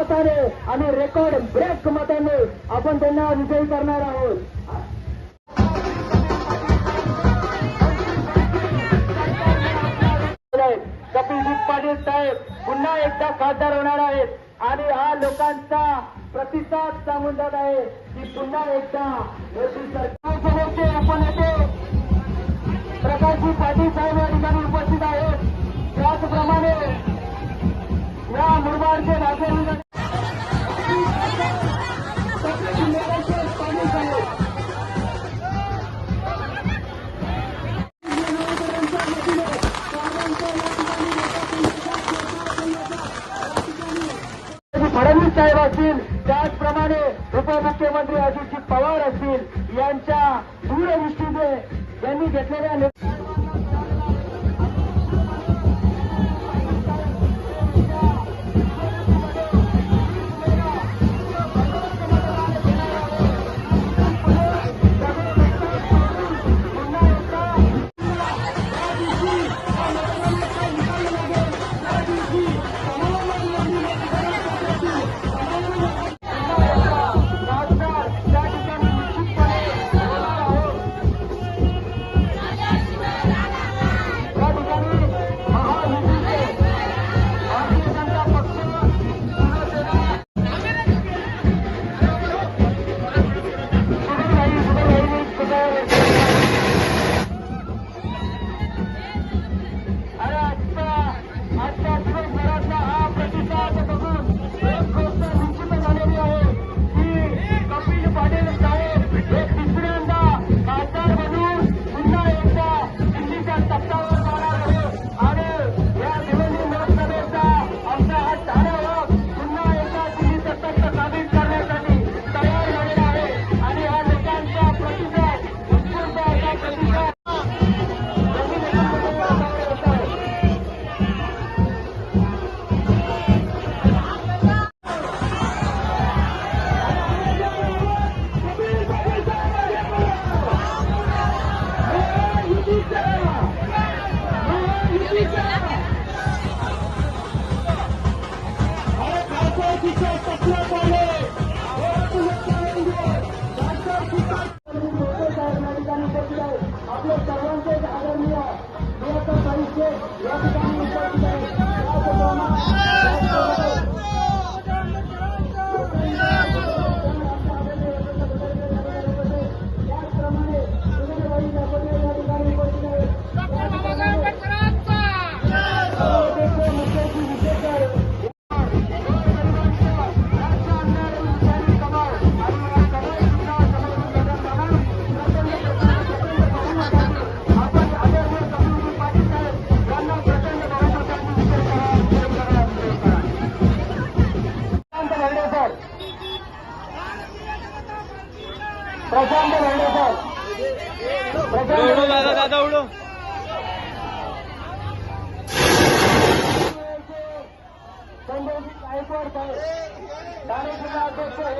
मताने आणि record break मताने आपण त्यांना विजयी करणार आहोत. कपिलजीत पाटील साहेब पुन्हा एकदा खासदार होणार आहेत. आणि हा लोकांचा प्रतिसाद सांगून जात आहे की पुन्हा एकदा मोदी सरकारचे उपनेते प्रकाशजी पाटील साहेब या ठिकाणी उपस्थित आहेत. त्याचप्रमाणे या मुरबाडचे नागरिक मुख्यमंत्री अजितजी पवार असतील यांच्या दूरदृष्टीने यांनी घेतलेल्या ప్రశాంత్ వెంకటేశ్వర్ ప్రశాంత్ హైకోర్టు కార్యక్రమ అధ్యక్షుడు